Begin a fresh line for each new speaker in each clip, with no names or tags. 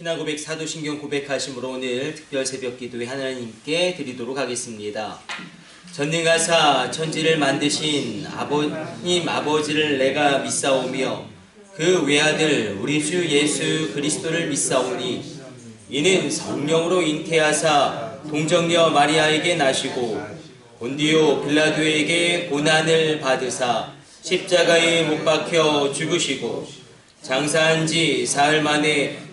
신앙 고백 사도신경 고백하심으로 오늘 특별 새벽 기도회 하나님께 드리도록 하겠습니다. 전능하사 천지를 만드신 아버님 아버지를 내가 믿사오며 그 외아들 우리 주 예수 그리스도를 믿사오니 이는 성령으로 잉태하사 동정녀 마리아에게 나시고 본디오 빌라도에게 고난을 받으사 십자가에 못 박혀 죽으시고 장사한 지 사흘 만에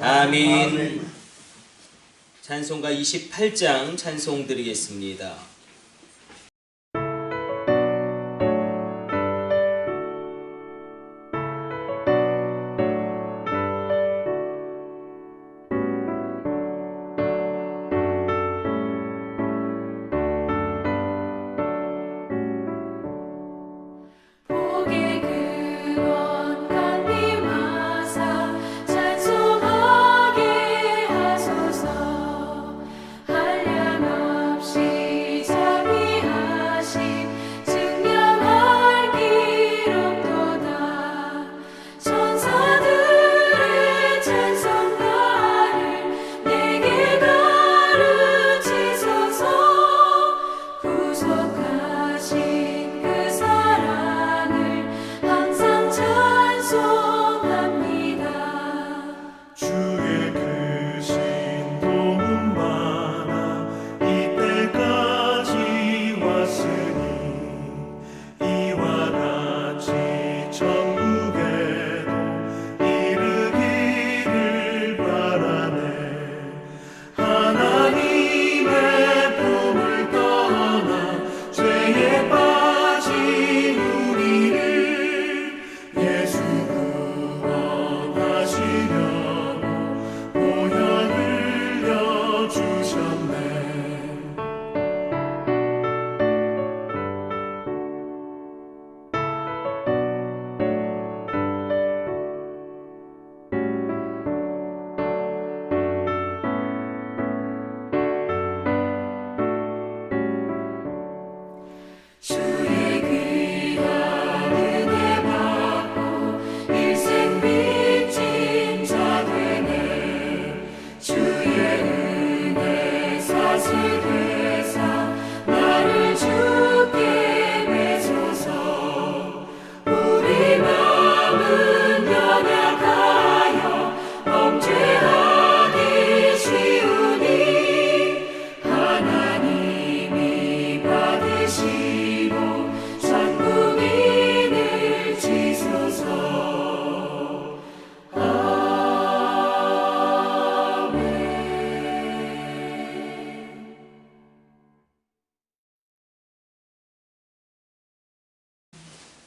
아멘. 찬송가 28장 찬송 드리겠습니다.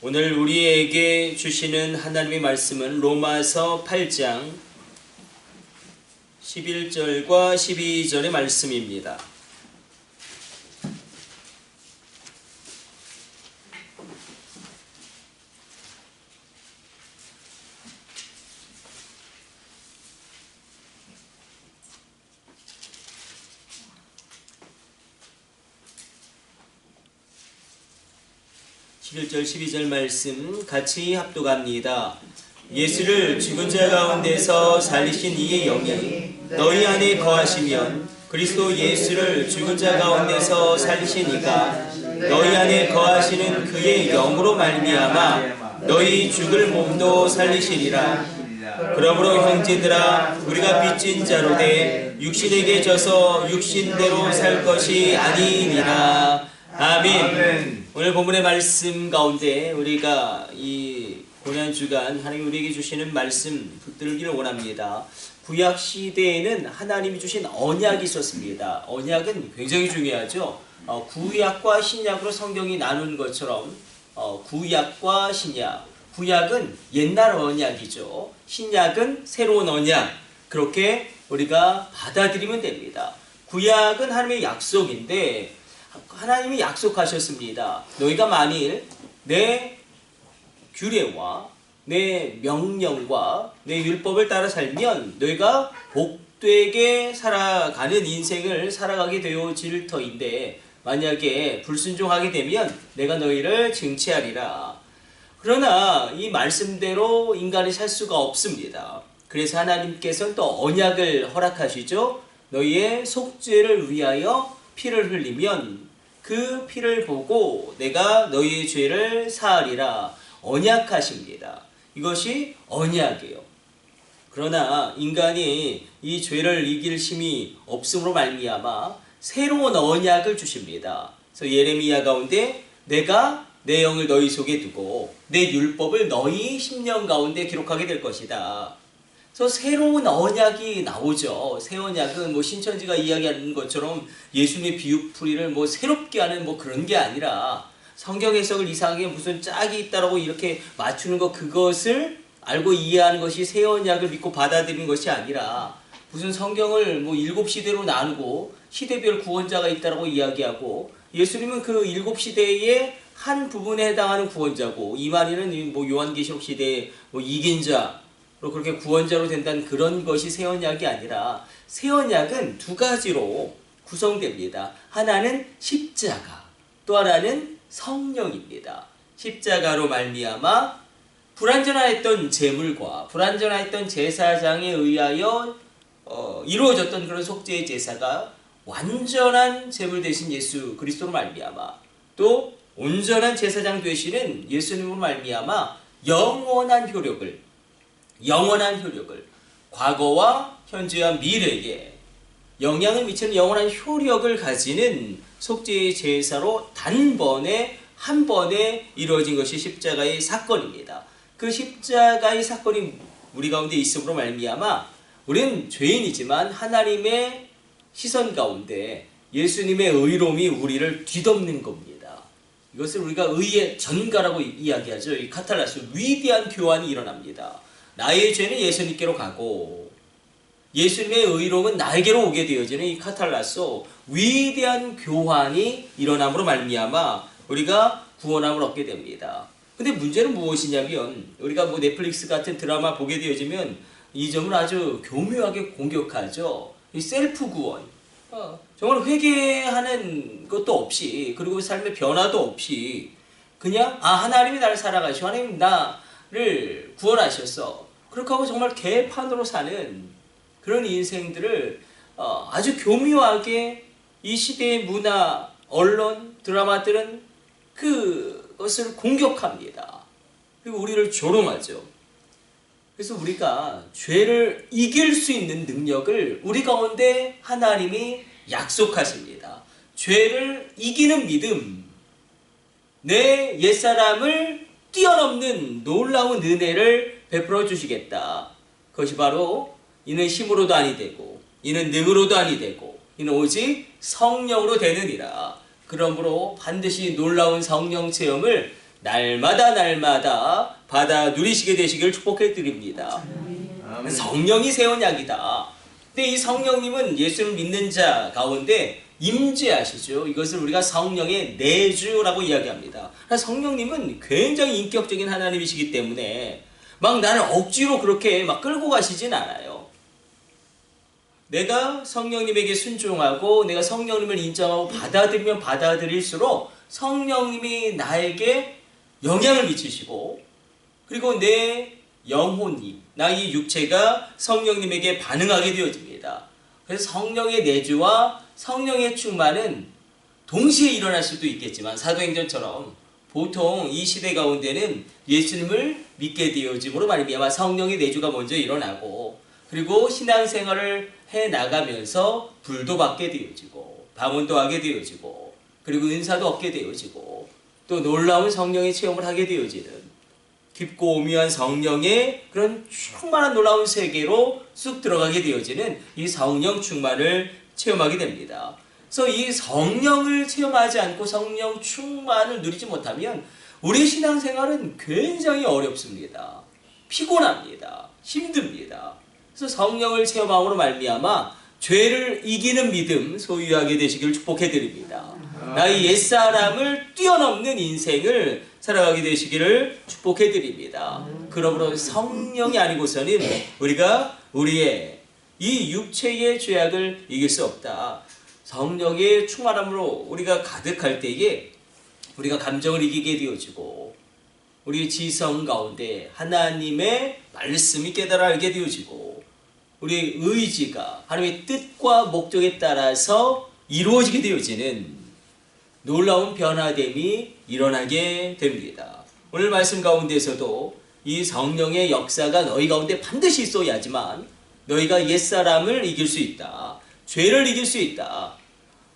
오늘 우리에게 주시는 하나님의 말씀은 로마서 8장 11절과 12절의 말씀입니다. (11절) (12절) 말씀 같이 합독합니다. 예수를 죽은 자 가운데서 살리신 이의 영이 너희 안에 거하시면 그리스도 예수를 죽은 자 가운데서 살리신 이가 너희 안에 거하시는 그의 영으로 말미암아 너희 죽을 몸도 살리시리라. 그러므로 형제들아 우리가 빚진 자로 돼 육신에게 져서 육신대로 살 것이 아니니라. 아멘. 오늘 본문의 말씀 가운데 우리가 이 고난 주간 하나님 우리에게 주시는 말씀 붙들기를 원합니다. 구약 시대에는 하나님이 주신 언약이 있었습니다. 언약은 굉장히 중요하죠. 어, 구약과 신약으로 성경이 나눈 것처럼 어, 구약과 신약. 구약은 옛날 언약이죠. 신약은 새로운 언약. 그렇게 우리가 받아들이면 됩니다. 구약은 하나님의 약속인데 하나님이 약속하셨습니다. 너희가 만일 내 규례와 내 명령과 내 율법을 따라 살면 너희가 복되게 살아가는 인생을 살아가게 되어질 터인데 만약에 불순종하게 되면 내가 너희를 징치하리라. 그러나 이 말씀대로 인간이 살 수가 없습니다. 그래서 하나님께서는 또 언약을 허락하시죠. 너희의 속죄를 위하여 피를 흘리면 그 피를 보고 내가 너희의 죄를 사하리라 언약하십니다. 이것이 언약이에요. 그러나 인간이 이 죄를 이길 힘이 없음으로 말미암아 새로운 언약을 주십니다. 그래서 예레미야 가운데 내가 내 영을 너희 속에 두고 내 율법을 너희 심령 가운데 기록하게 될 것이다. 그래서 새로운 언약이 나오죠. 새 언약은 뭐 신천지가 이야기하는 것처럼 예수님의 비유풀이를 뭐 새롭게 하는 뭐 그런 게 아니라 성경 해석을 이상하게 무슨 짝이 있다라고 이렇게 맞추는 것 그것을 알고 이해하는 것이 새 언약을 믿고 받아들이는 것이 아니라 무슨 성경을 뭐 일곱 시대로 나누고 시대별 구원자가 있다라고 이야기하고 예수님은 그 일곱 시대의 한 부분에 해당하는 구원자고 이만희는 뭐 요한계시록 시대의 뭐 이긴 자로 그렇게 구원자로 된다는 그런 것이 새 언약이 아니라 새 언약은 두 가지로 구성됩니다. 하나는 십자가, 또 하나는 성령입니다. 십자가로 말미암아 불완전하였던 제물과 불완전하였던 제사장에 의하여 어, 이루어졌던 그런 속죄의 제사가 완전한 제물 대신 예수 그리스도로 말미암아 또 온전한 제사장 되시는 예수님으로 말미암아 영원한 효력을 영원한 효력을 과거와 현재와 미래에 영향을 미치는 영원한 효력을 가지는 속죄의 제사로 단번에 한 번에 이루어진 것이 십자가의 사건입니다. 그 십자가의 사건이 우리 가운데 있음으로 말미암아 우리는 죄인이지만 하나님의 시선 가운데 예수님의 의로움이 우리를 뒤덮는 겁니다. 이것을 우리가 의의 전가라고 이야기하죠. 이 카탈라스 위대한 교환이 일어납니다. 나의 죄는 예수님께로 가고 예수님의 의로움은 나에게로 오게 되어지는 이 카탈라소 위대한 교환이 일어남으로 말미암아 우리가 구원함을 얻게 됩니다. 근데 문제는 무엇이냐면 우리가 뭐 넷플릭스 같은 드라마 보게 되어지면 이 점을 아주 교묘하게 공격하죠. 이 셀프 구원. 어, 정말 회개하는 것도 없이 그리고 삶의 변화도 없이 그냥 아 하나님이 나를 살아가시고 하나님 나를 구원하셨어. 그렇게 하고 정말 개판으로 사는 그런 인생들을 어, 아주 교묘하게 이 시대의 문화, 언론, 드라마들은 그것을 공격합니다. 그리고 우리를 조롱하죠. 그래서 우리가 죄를 이길 수 있는 능력을 우리 가운데 하나님이 약속하십니다. 죄를 이기는 믿음, 내 옛사람을 뛰어넘는 놀라운 은혜를 베풀어 주시겠다. 그것이 바로 이는 힘으로도 아니 되고 이는 능으로도 아니 되고 이는 오직 성령으로 되느니라. 그러므로 반드시 놀라운 성령 체험을 날마다 날마다 받아 누리시게 되시길 축복해 드립니다. 성령이 새 언약이다. 근데 이 성령님은 예수를 믿는 자 가운데 임재하시죠. 이것을 우리가 성령의 내주라고 이야기합니다. 성령님은 굉장히 인격적인 하나님이시기 때문에 막 나를 억지로 그렇게 막 끌고 가시진 않아요. 내가 성령님에게 순종하고 내가 성령님을 인정하고 받아들이면 받아들일수록 성령님이 나에게 영향을 미치시고 그리고 내 영혼이 나의 육체가 성령님에게 반응하게 되어집니다. 그래서 성령의 내주와 성령의 충만은 동시에 일어날 수도 있겠지만 사도행전처럼 보통 이 시대 가운데는 예수님을 믿게 되어짐으로 말미암아 성령의 내주가 먼저 일어나고 그리고 신앙생활을 해 나가면서 불도 받게 되어지고 방언도 하게 되어지고 그리고 은사도 얻게 되어지고 또 놀라운 성령의 체험을 하게 되어지는 깊고 오묘한 성령의 그런 충만한 놀라운 세계로 쑥 들어가게 되어지는 이 성령 충만을 체험하게 됩니다. 그래서 이 성령을 체험하지 않고 성령 충만을 누리지 못하면 우리 신앙생활은 굉장히 어렵습니다. 피곤합니다. 힘듭니다. 그래서 성령을 체험함으로 말미암아 죄를 이기는 믿음 소유하게 되시기를 축복해 드립니다. 나의 옛사람을 뛰어넘는 인생을 살아가게 되시기를 축복해 드립니다. 그러므로 성령이 아니고서는 우리가 우리의 이 육체의 죄악을 이길 수 없다. 성령의 충만함으로 우리가 가득할 때에 우리가 감정을 이기게 되어지고 우리 지성 가운데 하나님의 말씀이 깨달아 알게 되어지고 우리 의지가 하나님의 뜻과 목적에 따라서 이루어지게 되어지는 놀라운 변화됨이 일어나게 됩니다. 오늘 말씀 가운데서도 이 성령의 역사가 너희 가운데 반드시 있어야지만 너희가 옛사람을 이길 수 있다. 죄를 이길 수 있다.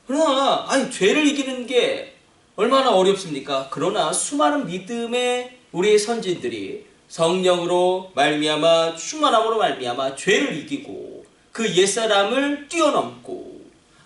그러나 아니 죄를 이기는 게 얼마나 어렵습니까? 그러나 수많은 믿음의 우리의 선진들이 성령으로 말미암아 충만함으로 말미암아 죄를 이기고 그 옛사람을 뛰어넘고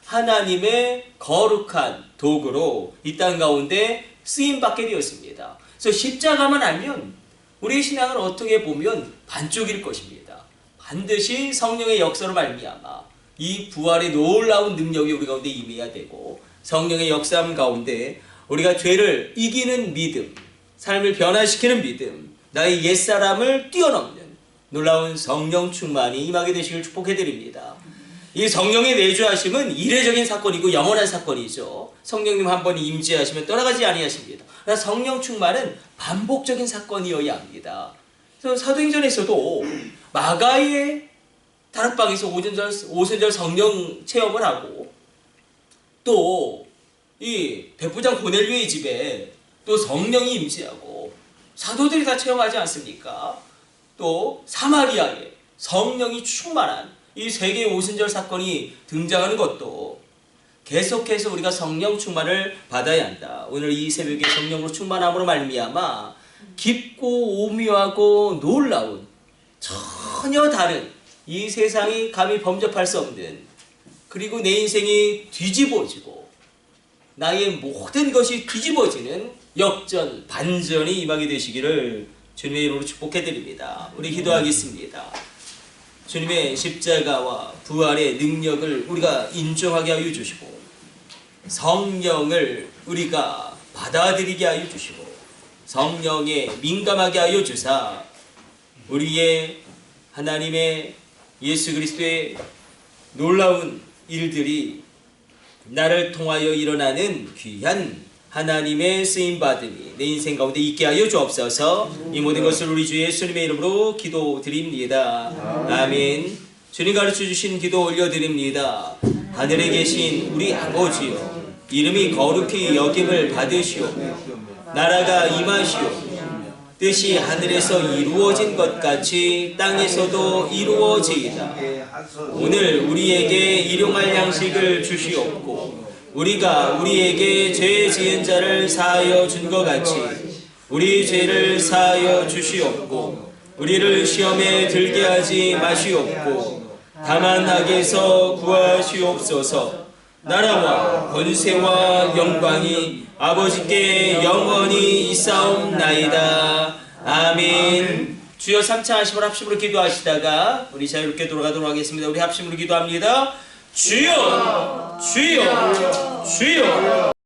하나님의 거룩한 도구로 이 땅 가운데 쓰임 받게 되었습니다. 그래서 십자가만 알면 우리의 신앙은 어떻게 보면 반쪽일 것입니다. 반드시 성령의 역사로 말미암아 이 부활의 놀라운 능력이 우리 가운데 임해야 되고 성령의 역사함 가운데 우리가 죄를 이기는 믿음, 삶을 변화시키는 믿음, 나의 옛사람을 뛰어넘는 놀라운 성령 충만이 임하게 되시길 축복해 드립니다. 이 성령의 내주하심은 이례적인 사건이고 영원한 사건이죠. 성령님 한 번 임재하시면 떠나가지 아니하십니다. 성령 충만은 반복적인 사건이어야 합니다. 그래서 사도행전에서도 마가의 다락방에서 오순절, 오순절 성령 체험을 하고 또 이 백부장 고넬료의 집에 또 성령이 임재하고 사도들이 다 체험하지 않습니까? 또 사마리아에 성령이 충만한 이 세계 오순절 사건이 등장하는 것도 계속해서 우리가 성령 충만을 받아야 한다. 오늘 이 새벽에 성령으로 충만함으로 말미암아 깊고 오묘하고 놀라운 전혀 다른 이 세상이 감히 범접할 수 없는 그리고 내 인생이 뒤집어지고 나의 모든 것이 뒤집어지는 역전 반전이 임하게 되시기를 주님의 이름으로 축복해 드립니다. 우리 기도하겠습니다. 주님의 십자가와 부활의 능력을 우리가 인정하게 하여 주시고 성령을 우리가 받아들이게 하여 주시고 성령에 민감하게 하여 주사 우리의 하나님의 예수 그리스도의 놀라운 일들이 나를 통하여 일어나는 귀한 하나님의 쓰임 받음이 내 인생 가운데 있게 하여 주옵소서. 이 모든 것을 우리 주 예수님의 이름으로 기도드립니다. 아멘. 주님 가르쳐 주신 기도 올려드립니다. 하늘에 계신 우리 아버지여, 이름이 거룩히 여김을 받으시오. 나라가 임하시오. 뜻이 하늘에서 이루어진 것 같이 땅에서도 이루어지이다. 오늘 우리에게 일용할 양식을 주시옵고 우리가 우리에게 죄 지은 자를 사하여 준 것 같이 우리 죄를 사하여 주시옵고 우리를 시험에 들게 하지 마시옵고 다만 악에서 구하시옵소서 나라와 권세와 영광이 아버지께 영원히 있사옵나이다. 아멘. 주여 3차 하심을 합심으로 기도하시다가 우리 자유롭게 돌아가도록 하겠습니다. 우리 합심으로 기도합니다. 주여 주여 주여